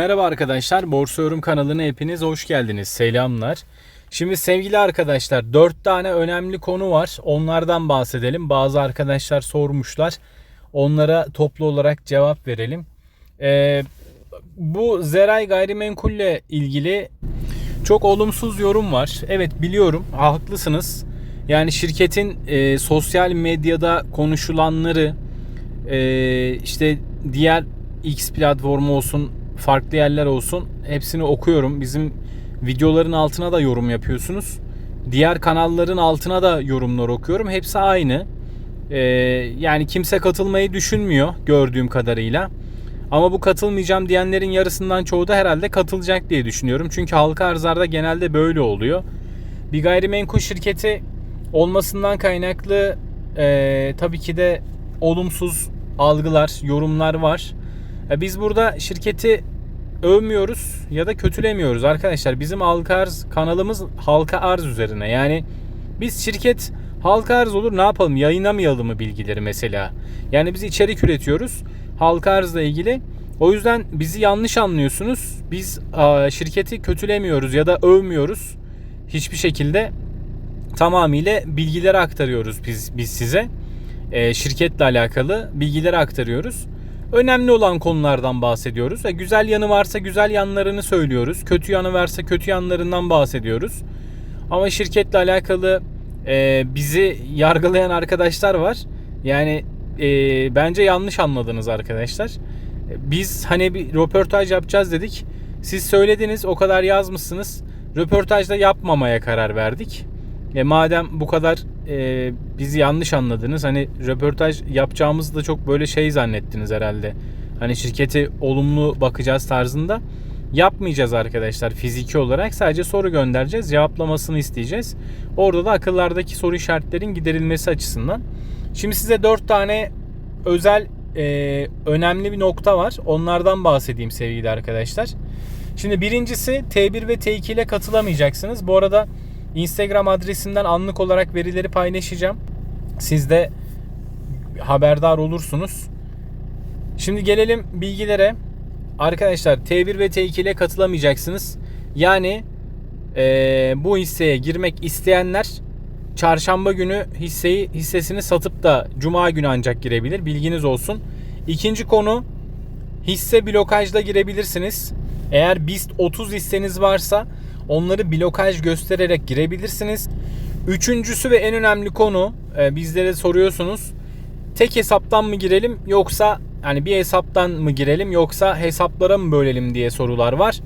Merhaba arkadaşlar, Borsa Yorum kanalına hepiniz hoş geldiniz. Selamlar. Şimdi sevgili arkadaşlar 4 tane önemli konu var. Onlardan bahsedelim. Bazı arkadaşlar sormuşlar. Onlara toplu olarak cevap verelim. Ee, bu Zeray Gayrimenkul'le ilgili çok olumsuz yorum var. Evet biliyorum haklısınız. Yani şirketin e, sosyal medyada konuşulanları e, işte diğer X platformu olsun farklı yerler olsun hepsini okuyorum. Bizim videoların altına da yorum yapıyorsunuz. Diğer kanalların altına da yorumlar okuyorum. Hepsi aynı. Ee, yani kimse katılmayı düşünmüyor gördüğüm kadarıyla. Ama bu katılmayacağım diyenlerin yarısından çoğu da herhalde katılacak diye düşünüyorum. Çünkü halka arzlarda genelde böyle oluyor. Bir gayrimenkul şirketi olmasından kaynaklı e, tabii ki de olumsuz algılar, yorumlar var. Ya biz burada şirketi övmüyoruz ya da kötülemiyoruz arkadaşlar. Bizim halka arz kanalımız halka arz üzerine. Yani biz şirket halka arz olur ne yapalım yayınlamayalım mı bilgileri mesela. Yani biz içerik üretiyoruz halka arzla ilgili. O yüzden bizi yanlış anlıyorsunuz. Biz şirketi kötülemiyoruz ya da övmüyoruz. Hiçbir şekilde tamamıyla bilgileri aktarıyoruz biz biz size. Ee, şirketle alakalı bilgileri aktarıyoruz. Önemli olan konulardan bahsediyoruz. E, güzel yanı varsa güzel yanlarını söylüyoruz. Kötü yanı varsa kötü yanlarından bahsediyoruz. Ama şirketle alakalı e, bizi yargılayan arkadaşlar var. Yani e, bence yanlış anladınız arkadaşlar. Biz hani bir röportaj yapacağız dedik. Siz söylediniz o kadar yazmışsınız. Röportajda yapmamaya karar verdik. E, madem bu kadar e, bizi yanlış anladınız. Hani röportaj yapacağımızı da çok böyle şey zannettiniz herhalde. Hani şirketi olumlu bakacağız tarzında. Yapmayacağız arkadaşlar fiziki olarak. Sadece soru göndereceğiz. Cevaplamasını isteyeceğiz. Orada da akıllardaki soru işaretlerin giderilmesi açısından. Şimdi size 4 tane özel e, önemli bir nokta var. Onlardan bahsedeyim sevgili arkadaşlar. Şimdi birincisi T1 ve T2 ile katılamayacaksınız. Bu arada Instagram adresimden anlık olarak verileri paylaşacağım. Siz de haberdar olursunuz. Şimdi gelelim bilgilere. Arkadaşlar T1 ve T2 ile katılamayacaksınız. Yani eee, bu hisseye girmek isteyenler çarşamba günü hisseyi hissesini satıp da cuma günü ancak girebilir. Bilginiz olsun. İkinci konu hisse blokajla girebilirsiniz. Eğer BIST 30 hisseniz varsa onları blokaj göstererek girebilirsiniz. Üçüncüsü ve en önemli konu e, bizlere soruyorsunuz. Tek hesaptan mı girelim yoksa hani bir hesaptan mı girelim yoksa hesaplara mı bölelim diye sorular var.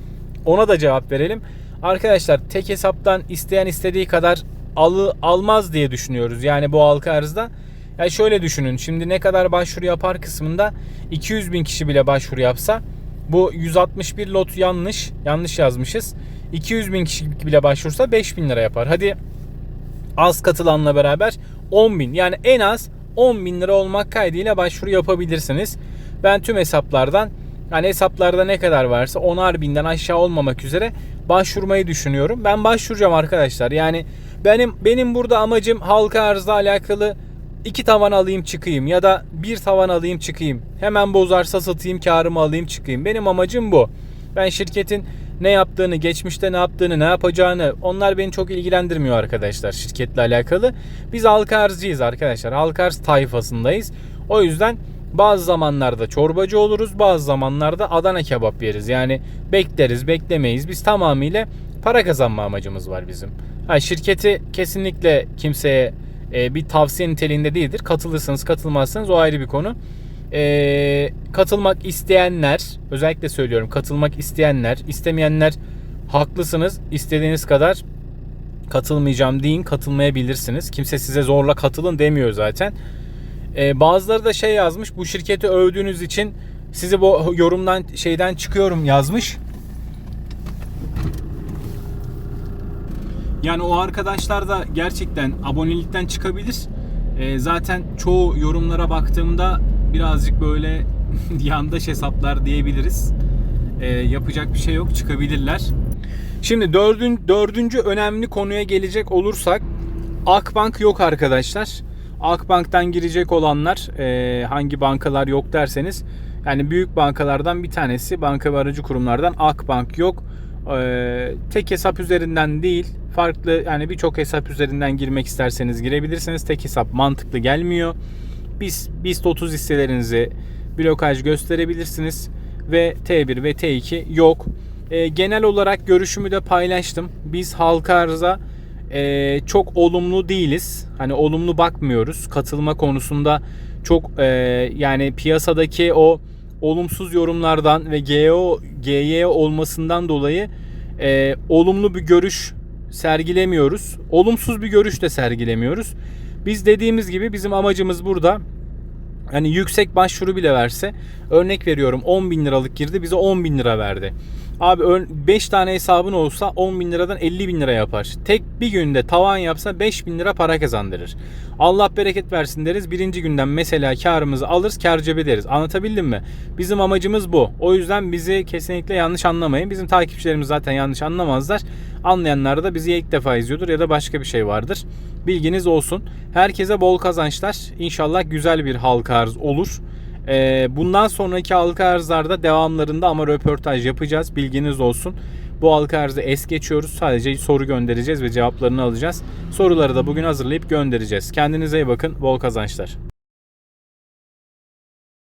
Ona da cevap verelim. Arkadaşlar tek hesaptan isteyen istediği kadar alı, almaz diye düşünüyoruz. Yani bu halka arzda. Yani şöyle düşünün. Şimdi ne kadar başvuru yapar kısmında 200 bin kişi bile başvuru yapsa bu 161 lot yanlış. Yanlış yazmışız. 200 bin kişi bile başvursa 5 bin lira yapar. Hadi az katılanla beraber 10 bin. Yani en az 10 bin lira olmak kaydıyla başvuru yapabilirsiniz. Ben tüm hesaplardan yani hesaplarda ne kadar varsa 10'ar binden aşağı olmamak üzere başvurmayı düşünüyorum. Ben başvuracağım arkadaşlar. Yani benim benim burada amacım halka arzla alakalı iki tavan alayım çıkayım ya da bir tavan alayım çıkayım. Hemen bozarsa satayım karımı alayım çıkayım. Benim amacım bu. Ben şirketin ne yaptığını, geçmişte ne yaptığını, ne yapacağını onlar beni çok ilgilendirmiyor arkadaşlar şirketle alakalı. Biz halka arzcıyız arkadaşlar. Halka arz tayfasındayız. O yüzden bazı zamanlarda çorbacı oluruz, bazı zamanlarda Adana kebap yeriz. Yani bekleriz, beklemeyiz. Biz tamamıyla para kazanma amacımız var bizim. Ha, şirketi kesinlikle kimseye e, bir tavsiye niteliğinde değildir. Katılırsınız, katılmazsınız o ayrı bir konu. E, katılmak isteyenler, özellikle söylüyorum katılmak isteyenler, istemeyenler haklısınız. İstediğiniz kadar katılmayacağım deyin, katılmayabilirsiniz. Kimse size zorla katılın demiyor zaten. Ee, bazıları da şey yazmış. Bu şirketi övdüğünüz için sizi bu yorumdan şeyden çıkıyorum yazmış. Yani o arkadaşlar da gerçekten abonelikten çıkabilir. Ee, zaten çoğu yorumlara baktığımda birazcık böyle yandaş hesaplar diyebiliriz. Ee, yapacak bir şey yok çıkabilirler. Şimdi dördün, dördüncü önemli konuya gelecek olursak Akbank yok arkadaşlar. Akbank'tan girecek olanlar e, hangi bankalar yok derseniz Yani büyük bankalardan bir tanesi banka ve aracı kurumlardan Akbank yok. Ee, tek hesap üzerinden değil farklı yani birçok hesap üzerinden girmek isterseniz girebilirsiniz. Tek hesap mantıklı gelmiyor. Biz BIST 30 hisselerinizi blokaj gösterebilirsiniz ve T1 ve T2 yok. Ee, genel olarak görüşümü de paylaştım. Biz halka arıza e, çok olumlu değiliz. Hani olumlu bakmıyoruz. Katılma konusunda çok e, yani piyasadaki o olumsuz yorumlardan ve GEO GY olmasından dolayı e, olumlu bir görüş sergilemiyoruz. Olumsuz bir görüş de sergilemiyoruz. Biz dediğimiz gibi bizim amacımız burada hani yüksek başvuru bile verse örnek veriyorum 10 bin liralık girdi bize 10 bin lira verdi. Abi 5 tane hesabın olsa 10 bin liradan 50 bin lira yapar. Tek bir günde tavan yapsa 5 bin lira para kazandırır. Allah bereket versin deriz. Birinci günden mesela karımızı alırız kar cebe deriz. Anlatabildim mi? Bizim amacımız bu. O yüzden bizi kesinlikle yanlış anlamayın. Bizim takipçilerimiz zaten yanlış anlamazlar. Anlayanlar da bizi ilk defa izliyordur ya da başka bir şey vardır. Bilginiz olsun. Herkese bol kazançlar. İnşallah güzel bir halka arz olur. Ee, bundan sonraki halka arzlarda devamlarında ama röportaj yapacağız. Bilginiz olsun. Bu halka arzı es geçiyoruz. Sadece soru göndereceğiz ve cevaplarını alacağız. Soruları da bugün hazırlayıp göndereceğiz. Kendinize iyi bakın. Bol kazançlar.